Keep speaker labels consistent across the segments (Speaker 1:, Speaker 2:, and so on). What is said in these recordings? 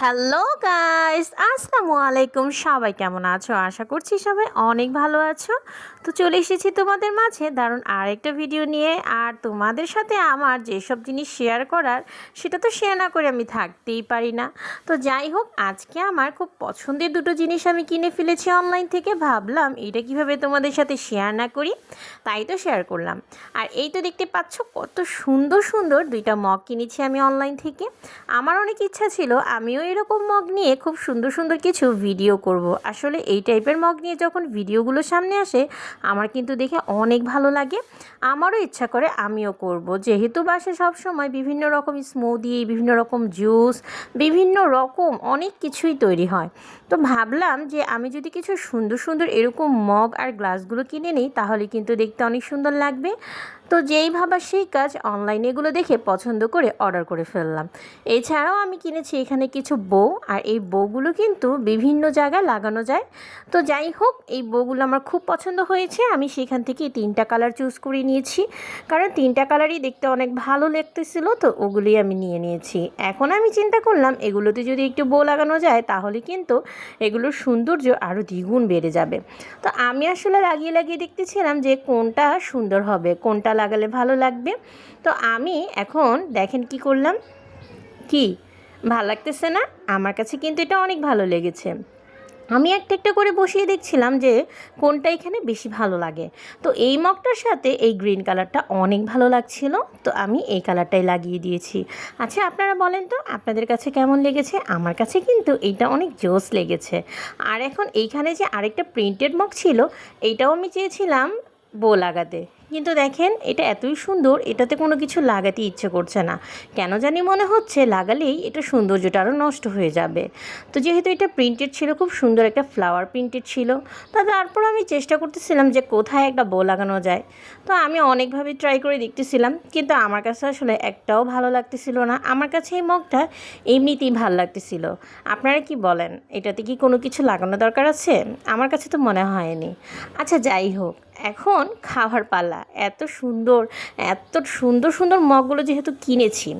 Speaker 1: Hello guys আসসালামু আলাইকুম সবাই কেমন আছো? আশা করছি সবাই অনেক ভালো আছো। তো চলে এসেছি তোমাদের মাঝে। দারুণ আরেকটা ভিডিও নিয়ে। আর তোমাদের সাথে আমার যেসব জিনিস শেয়ার করার, সেটা তো শেয়ার না করে আমি থাকতেই পারি না। তো যাই হোক, আজকে আমার খুব পছন্দের দুটো জিনিস আমি কিনে ফেলেছি অনলাইন থেকে। ভাবলাম এটা কীভাবে তোমাদের সাথে শেয়ার না করি? তাই তো শেয়ার করলাম। আর এই তো দেখতে পাচ্ছ, কত সুন্দর সুন্দর দুইটা মগ কিনেছি আমি অনলাইন থেকে। আমার অনেক ইচ্ছা ছিল, আমিও এরকম মগ নিয়ে খুব সুন্দর সুন্দর কিছু ভিডিও করব। আসলে এই টাইপের মগ নিয়ে যখন ভিডিওগুলো সামনে আসে আমার কিন্তু দেখে অনেক ভালো লাগে। আমারও ইচ্ছা করে আমিও করব। যেহেতু বাসে সবসময় বিভিন্ন রকম স্মুদি বিভিন্ন রকম জুস বিভিন্ন রকম অনেক কিছুই তৈরি হয়। তো ভাবলাম যে আমি যদি কিছু সুন্দর সুন্দর এরকম মগ আর গ্লাসগুলো কিনে নিই, তাহলে কিন্তু দেখতে অনেক সুন্দর লাগবে। তো যেই ভাবা সেই কাজ অনলাইনে এগুলো দেখে পছন্দ করে অর্ডার করে ফেললাম। এছাড়াও আমি কিনেছি এখানে কিছু বউ আর এই বউগুলো কিন্তু বিভিন্ন জায়গায় লাগানো যায়। তো যাই হোক, এই বউগুলো আমার খুব পছন্দ হয়েছে। আমি সেখান থেকে তিনটা কালার চুজ করে নিয়েছি। কারণ তিনটা কালারই দেখতে অনেক ভালো লাগতেছিল, তো ওগুলি আমি নিয়ে নিয়েছি। এখন আমি চিন্তা করলাম, এগুলোতে যদি একটু বউ লাগানো যায়, তাহলে কিন্তু এগুলোর সৌন্দর্য আরও দ্বিগুণ বেড়ে যাবে। তো আমি আসলে লাগিয়ে লাগিয়ে দেখতেছিলাম যে কোনটা সুন্দর হবে, কোনটা লাগালে ভালো লাগবে। তো আমি এখন দেখেন কি করলাম। কি? ভালো লাগতেছে না? আমার কাছে কিন্তু এটা অনেক ভালো লেগেছে। আমি একটা একটা করে বসিয়ে দেখছিলাম যে কোনটা এখানে বেশি ভালো লাগে। তো এই মগটার সাথে এই গ্রিন কালারটা অনেক ভালো লাগছিল। তো আমি এই কালারটাই লাগিয়ে দিয়েছি। আচ্ছা আপনারা বলেন তো, আপনাদের কাছে কেমন লেগেছে? আমার কাছে কিন্তু এইটা অনেক জোস লেগেছে। আর এখন এইখানে যে আরেকটা প্রিন্টেড মগ ছিল এইটাও আমি চেয়েছিলাম বো লাগাতে। কিন্তু দেখেন, এটা এতই সুন্দর, এটাতে কোনো কিছু লাগাতে ইচ্ছে করছে না। কেন জানি মনে হচ্ছে লাগালেই এটা সৌন্দর্যটা আরও নষ্ট হয়ে যাবে। তো যেহেতু এটা প্রিন্টেড ছিল, খুব সুন্দর একটা ফ্লাওয়ার প্রিন্টেড ছিল, তা তারপর আমি চেষ্টা করতেছিলাম যে কোথায় একটা বো লাগানো যায়। তো আমি অনেকভাবে ট্রাই করে দেখতেছিলাম, কিন্তু আমার কাছে আসলে একটাও ভালো লাগতেছিল না। আমার কাছে এই মগটা এমনিতেই ভালো লাগতেছিল। আপনারা কি বলেন? এটাতে কি কোনো কিছু লাগানো দরকার আছে? আমার কাছে তো মনে হয়নি। আচ্ছা যাই হোক। এখন খাওয়ার পাল্লা এত সুন্দর এত সুন্দর সুন্দর মগগুলো যেহেতু কিনেছি।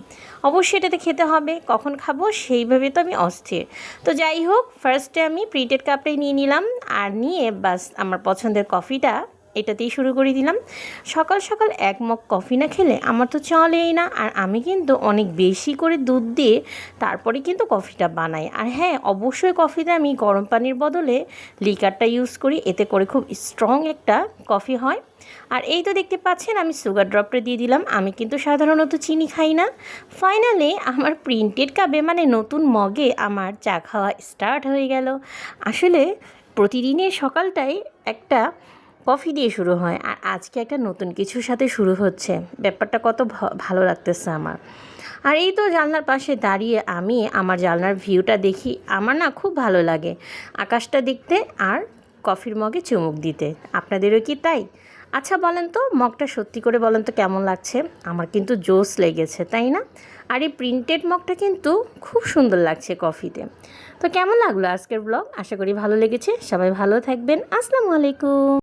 Speaker 1: অবশ্যই এটাতে খেতে হবে। কখন খাব সেইভাবে তো আমি অস্থির। তো যাই হোক ফার্স্টে আমি প্রিন্টেড কাপটাই নিয়ে নিলাম। আর নিয়ে বাস আমার পছন্দের কফিটা এটাতেই শুরু করে দিলাম। সকাল সকাল এক মগ কফি না খেলে আমার তো চলেই না। আর আমি কিন্তু অনেক বেশি করে দুধ দিয়ে তারপরে কিন্তু কফিটা বানাই। আর হ্যাঁ অবশ্যই কফিতে আমি গরম পানির বদলে লিকারটা ইউজ করি। এতে করে খুব স্ট্রং একটা কফি হয়। আর এই তো দেখতে পাচ্ছেন, আমি সুগার ড্রপটা দিয়ে দিলাম। আমি কিন্তু সাধারণত চিনি খাই না। ফাইনালি আমার প্রিন্টেড কাপে মানে নতুন মগে আমার চা খাওয়া স্টার্ট হয়ে গেল। আসলে প্রতিদিনের সকালটাই একটা কফি দিয়ে শুরু হয় আর আজকে একটা নতুন কিছুর সাথে শুরু হচ্ছে। ব্যাপারটা কত ভালো লাগতেছে আমার। আর এই তো জানলার পাশে দাঁড়িয়ে আমি আমার জানলার ভিউটা দেখি, আমার না খুব ভালো লাগে আকাশটা দেখতে আর কফির মগে চুমুক দিতে। আপনাদেরও কি তাই? আচ্ছা বলেন তো, মগটা সত্যি করে বলেন তো কেমন লাগছে? আমার কিন্তু জোস লেগেছে, তাই না? আর এই প্রিন্টেড মগটা কিন্তু খুব সুন্দর লাগছে কফিতে। তো কেমন লাগল আজকের ব্লগ? আশা করি ভালো লেগেছে। সবাই ভালো থাকবেন। আসসালামু আলাইকুম।